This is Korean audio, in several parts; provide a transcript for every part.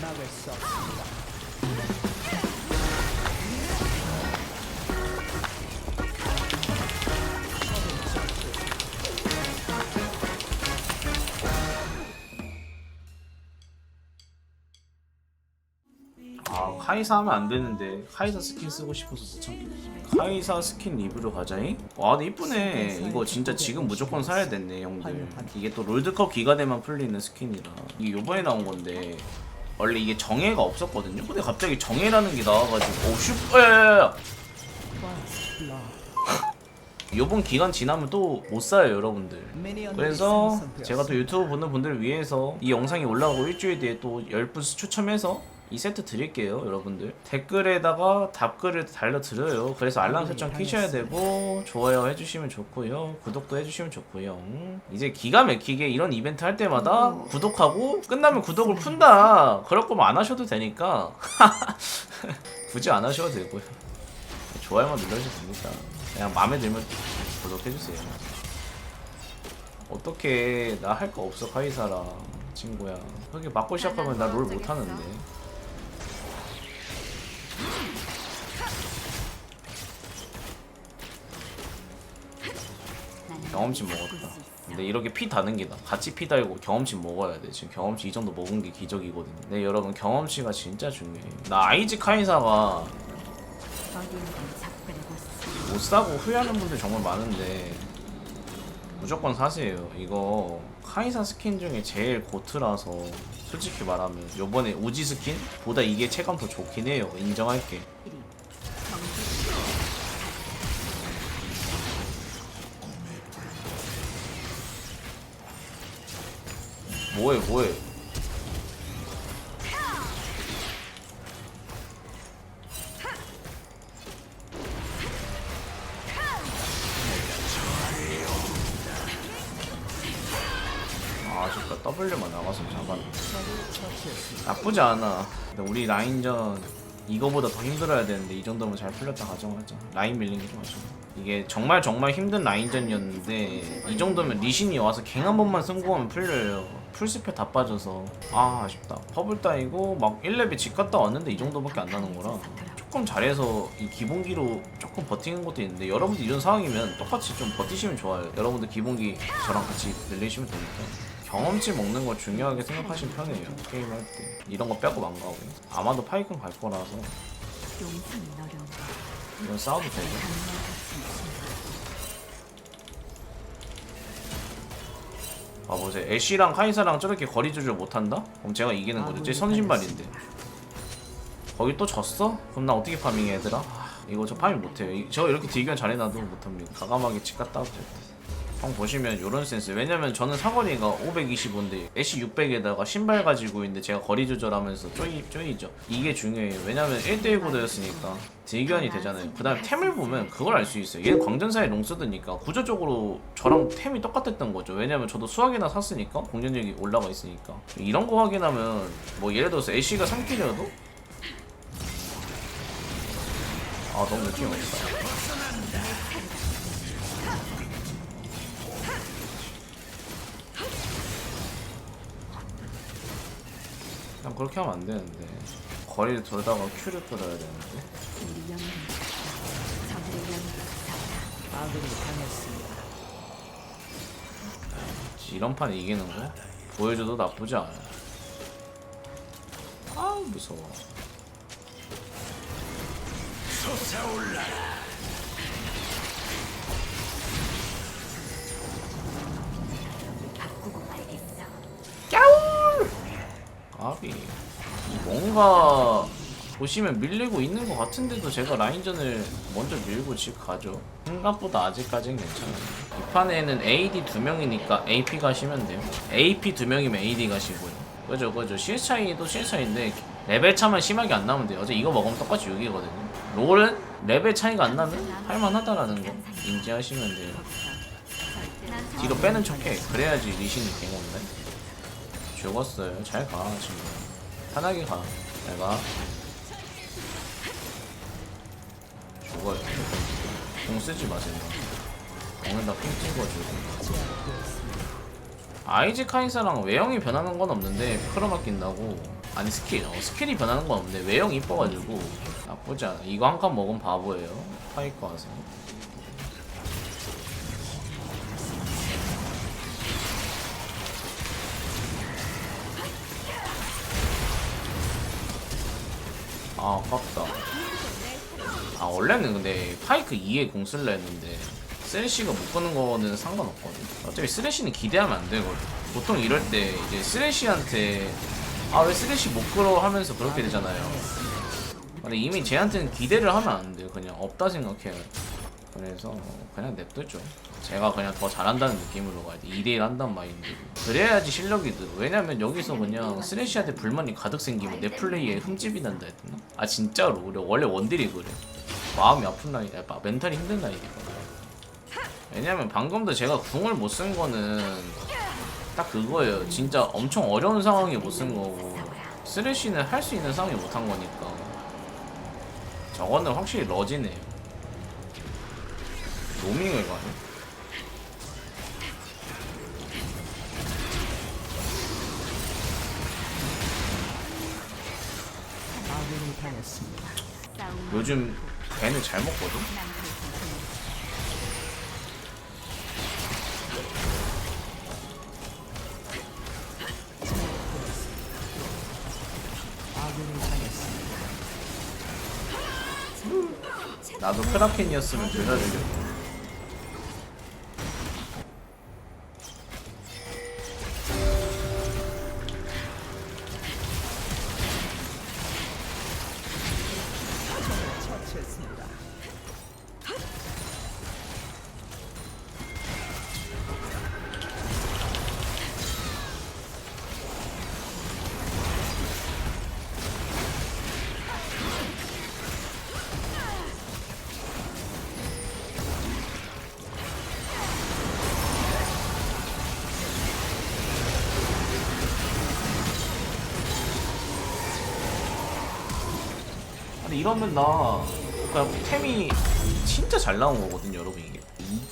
막을 수 없습니다. 아 카이사 하면 안 되는데 카이사 스킨 쓰고 싶어서 못 참겠어 카이사 스킨 리뷰로 가자잉? 와 근데 이쁘네. 이거 진짜 지금 무조건 사야 됐네 형들. 이게 또 롤드컵 기간에만 풀리는 스킨이라. 이게 요번에 나온 건데 원래 이게 정해가 없었거든요? 근데 갑자기 정해라는 게 나와가지고 오우 슈 야야야야. 요번 기간 지나면 또 못 사요 여러분들. 그래서 제가 또 유튜브 보는 분들을 위해서 이 영상이 올라가고 일주일 뒤에 또 10부스 추첨해서 이 세트 드릴게요 여러분들. 댓글에다가 답글을 달려드려요. 그래서 알람 설정 키셔야 되고 좋아요 해주시면 좋고요 구독도 해주시면 좋고요. 이제 기가 막히게 이런 이벤트 할 때마다 구독하고 끝나면 구독을 푼다. 그럴 거면 안 하셔도 되니까. 굳이 안 하셔도 되고요. 좋아요만 눌러주셔도 됩니다. 그냥 마음에 들면 구독해주세요. 어떻게 나 할 거 없어 카이사랑 친구야. 그렇게 맞고 시작하면 나 롤 못하는데 경험치 먹었다 근데 이렇게 피 다는 게 나. 같이 피 달고 경험치 먹어야 돼. 지금 경험치 이 정도 먹은 게 기적이거든요. 네 여러분 경험치가 진짜 중요해. 나 아이즈 카이사가 못 사고 후회하는 분들 정말 많은데 무조건 사세요. 이거 카이사 스킨 중에 제일 고트라서 솔직히 말하면 요번에 우지 스킨 보다 이게 체감 더 좋긴 해요. 인정할게. 뭐해 뭐해? 아 아쉽다. W만 나가서 잡았네. 나쁘지 않아. 근데 우리 라인전 이거보다 더 힘들어야 되는데 이 정도면 잘 풀렸다 가정하자. 라인 밀린 게 좀 아쉽네. 이게 정말 정말 힘든 라인전이었는데 이 정도면 리신이 와서 갱 한 번만 성공하면 풀려요 풀스페 다 빠져서. 아 아쉽다. 퍼블 따이고 막 1렙에 집 갔다 왔는데 이 정도밖에 안 나는 거라 조금 잘해서 이 기본기로 조금 버티는 것도 있는데 여러분들 이런 상황이면 똑같이 좀 버티시면 좋아요. 여러분들 기본기 저랑 같이 늘리시면 되니까. 경험치 먹는 거 중요하게 생각하시는 편이에요. 게임 할 때. 이런 거 빼고 안 가고. 아마도 파이큰 갈 거라서. 이건 싸워도 되죠 아 보세요 애쉬랑 카이사랑 저렇게 거리 조절 못한다? 그럼 제가 이기는 거죠 제 선신발인데 거기 또 졌어? 그럼 나 어떻게 파밍해 얘들아? 아, 이거 저 파밍 못해요 이- 저 이렇게 딜견 잘해놔도 못합니다 가감하게 집 갔다 와도 돼. 형 보시면 요런 센스. 왜냐면 저는 사거리가 525인데 애쉬 600에다가 신발 가지고 있는데 제가 거리 조절하면서 쪼이, 쪼이죠. 이게 중요해요. 왜냐면 1대1 구도였으니까 딜견이 되잖아요. 그 다음에 템을 보면 그걸 알 수 있어요. 얘는 광전사에 롱쓰드니까 구조적으로 저랑 템이 똑같았던 거죠. 왜냐면 저도 수학이나 샀으니까 공격력이 올라가 있으니까. 이런 거 확인하면 뭐 예를 들어서 애쉬가 3킬이어도? 아 너무 느낌이 없다 그렇게 하면 안 되는데. 거리를 돌다가 큐를 끌어야 되는데. 아군이 당했습니다. 이런 판 이기는 거? 보여줘도 나쁘지 않아. 아 무서워. 아 비. 뭔가 보시면 밀리고 있는 것 같은데도 제가 라인전을 먼저 밀고 집 가죠. 생각보다 아직까지는 괜찮아요. 이 판에는 AD 두 명이니까 AP 가시면 돼요. AP 두 명이면 AD 가시고요. 그죠 그죠. CS 차이도 CS 차이인데 레벨 차만 심하게 안 나면 돼요. 어제 이거 먹으면 똑같이 6이거든요. 롤은 레벨 차이가 안 나면 할만하다라는 거 인지하시면 돼요. 뒤로 빼는 척해. 그래야지 리신이 갱온데 죽었어요. 잘 가 지금. 편하게 가. 내가. 죽어요. 공 쓰지 마세요. 공에다 핑 찍어주고. 아이즈 카이사랑 외형이 변하는 건 없는데 크로마 낀다고. 아니 스킬 어, 스킬이 변하는 건 없는데 외형이 이뻐가지고. 나쁘지 않아. 이거 한 칸 먹으면 바보예요. 파이크 와서 아 아깝다. 아 원래는 근데 파이크 2에 공 쓸려 했는데 쓰레쉬가 못 끄는 거는 상관없거든. 어차피 쓰레쉬는 기대하면 안 되거든. 보통 이럴 때 이제 쓰레쉬한테 아 왜 쓰레쉬 못 끌어 하면서 그렇게 되잖아요. 근데 이미 쟤한테는 기대를 하면 안 돼요 그냥. 없다 생각해요 그래서 그냥 냅두죠 제가 그냥 더 잘한다는 느낌으로 가야 돼 2대1 한단 마인드로 그래야지 실력이 들 왜냐면 여기서 그냥 쓰레쉬한테 불만이 가득 생기면 내 플레이에 흠집이 난다 했나? 아 진짜로 우리 원래 원딜이 그래 마음이 아픈 나이 아, 멘탈이 힘든 나이니까 왜냐면 방금도 제가 궁을 못 쓴 거는 딱 그거예요. 진짜 엄청 어려운 상황에 못 쓴 거고 쓰레쉬는 할 수 있는 상황에 못 한 거니까 저거는 확실히 러지네요. 로밍을 가네. 요즘 배는 잘 먹거든. 나도 크라켄이었으면 둘다 죽였고. 처치했습니다. 근데 이러면 나 그냥 템이 진짜 잘 나온 거거든요, 여러분 이게.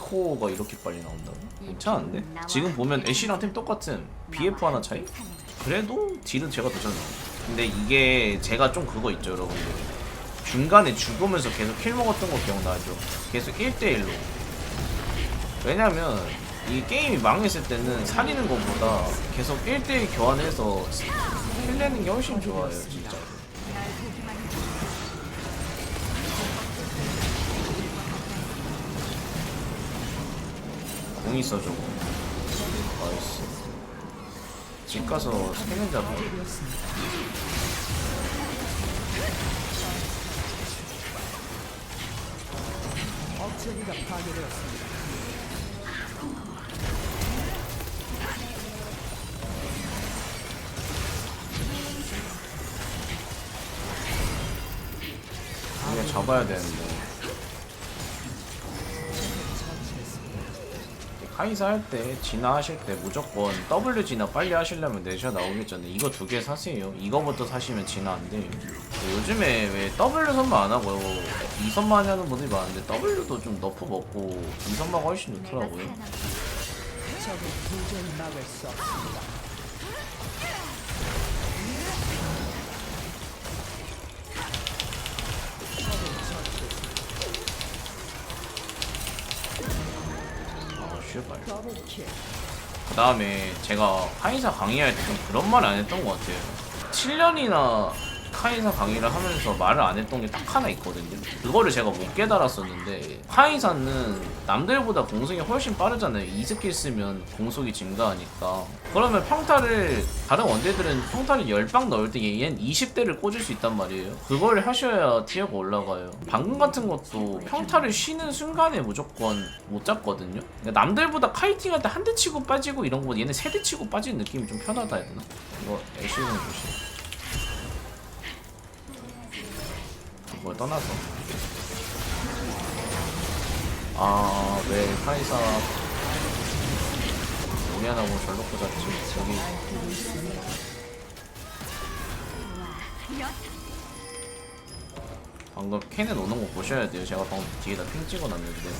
2코어가 이렇게 빨리 나온다고? 괜찮은데? 지금 보면 애쉬랑 템 똑같은 BF 하나 차이? 그래도 딜은 제가 더 잘 나와요. 근데 이게 제가 좀 그거 있죠, 여러분들. 중간에 죽으면서 계속 킬 먹었던 거 기억나죠? 계속 1대1로. 왜냐면 이 게임이 망했을 때는 살리는 것보다 계속 1대1 교환해서 킬 내는 게 훨씬 좋아요, 진짜 로. 공 있어 저거 나이스 집 가서 세면 잡아 억제기가 파괴되었습니다. 이거 잡아야 되는데 카이사 할 때 진화 하실 때 무조건 W 진화 빨리 하시려면 내셔 나오겠잖아요 이거 두 개 사세요. 이거부터 사시면 진화 안 돼요. 요즘에 왜 W 선만 안 하고 2선만 하는 분들이 많은데 W도 좀 너프 먹고 2선마가 훨씬 좋더라고요. 적을 도저히 막을 수 없습니다. 그 다음에 제가 카이사 강의할 때 좀 그런 말 안 했던 것 같아요. 7년이나 카이사 강의를 하면서 말을 안 했던 게 딱 하나 있거든요. 그거를 제가 못 깨달았었는데 카이사는 남들보다 공속이 훨씬 빠르잖아요. 이 스킬 쓰면 공속이 증가하니까. 그러면 평타를 다른 원딜들은 평타를 10방 넣을 때 얘는 20대를 꽂을 수 있단 말이에요. 그걸 하셔야 티어가 올라가요. 방금 같은 것도 평타를 쉬는 순간에 무조건 못 잡거든요. 그러니까 남들보다 카이팅할 때 한 대 치고 빠지고 이런 거보다 얘는 세대 치고 빠지는 느낌이 좀 편하다 해야 되나? 이거 애쉬는 조심. 뭘 떠나서. 아왜 카이사. 미안하고 절로 꽂았지. 저기. 방금 캔에 오는 거 보셔야 돼요. 제가 방금 뒤에다 핑 찍어놨는데.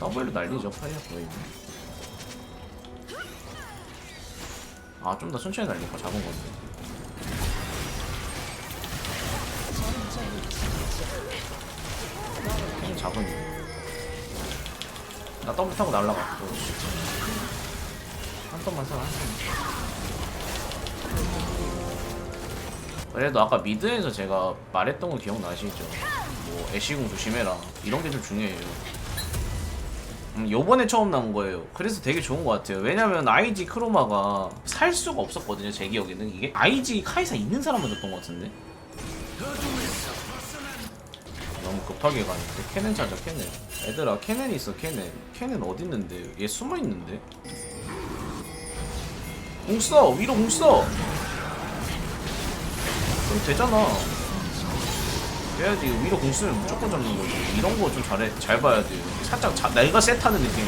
W로 날리죠. 파이어 거의 아 좀 더 천천히 날리니까 잡은 건데 그냥 잡은 나 더블 타고 날라갔고 한 턴만 살아 그래도 아까 미드에서 제가 말했던 거 기억나시죠? 뭐 애쉬궁 조심해라. 이런 게 좀 중요해요 음, 요번에 처음 나온 거예요. 그래서 되게 좋은 것 같아요. 왜냐면 IG 크로마가 살 수가 없었거든요. 제 기억에는 이게 IG 카이사 있는 사람만 줬던 것 같은데. 너무 급하게 가니까 캐넨 찾아 캐넨. 얘들아 캐넨 있어 캐넨. 캐넨 어디 있는데? 얘 숨어 있는데. 공 써. 위로 공 써. 그럼 되잖아. 해야지 위로 공 쓰면 무조건 잡는 거지. 이런 거 좀 잘해 잘 봐야 돼요 살짝 자, 내가 셋하는 느낌.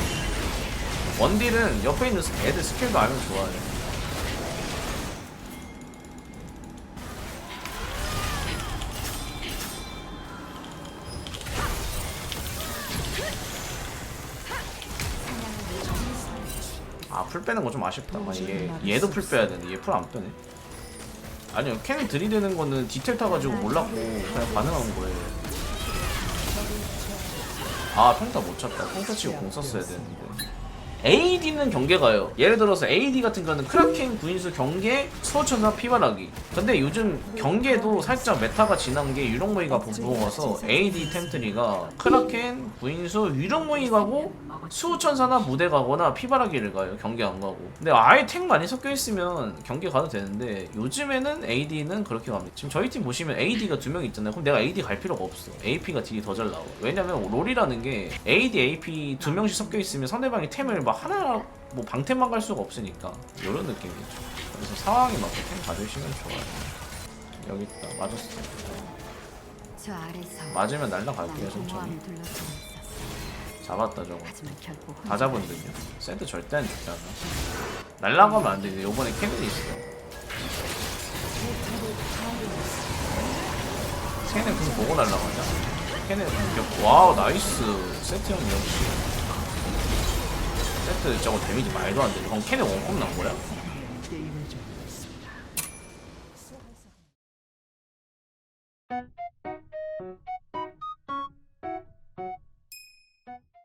원딜은 옆에 있는 스- 애들 스킬도 알면 좋아해. 아 풀 빼는 거 좀 아쉽다. 아, 얘, 얘도 풀 빼야 되는데 얘 풀 안 빼네 아니요 캐는 들이대는 거는 디테일 타가지고 몰랐고 그냥 반응한 거예요. 아 평타 못 쳤다. 평타 치고 공 썼어야 되는데 AD는 경계가요. 예를 들어서 AD 같은 거는 크라켄 구인수 경계 수호천사 피바라기. 근데 요즘 경계도 살짝 메타가 지난 게 유령모이가 보고와서 AD 템트리가 크라켄 구인수 유령모이 가고 수호천사나 무대 가거나 피바라기를 가요. 경계 안 가고. 근데 아예 탱 많이 섞여 있으면 경계 가도 되는데 요즘에는 AD는 그렇게 갑니다. 지금 저희 팀 보시면 AD가 두 명 있잖아요. 그럼 내가 AD 갈 필요가 없어. AP가 딜이 더 잘 나와. 왜냐면 롤이라는 게 AD, AP 두 명씩 섞여 있으면 상대방이 템을 막 하나 뭐 방템만 갈 수가 없으니까 이런 느낌이죠 그래서 상황에 맞게 템 가주시면 좋아요 여기 있다 맞았어 저 아래서 맞으면 날라갈게요 난 천천히. 잡았다 저거 다 잡은데요 세트 절대 안 죽잖아 날라가면 안 돼. 요번에 캐넨이 있어. 캐넨 그거 보고 날라가냐? 캐넨 공격. 와우 나이스. 세트 형 역시. 저거 데미지 말도 안 돼. 그럼 캐넨 원컵 난 거야?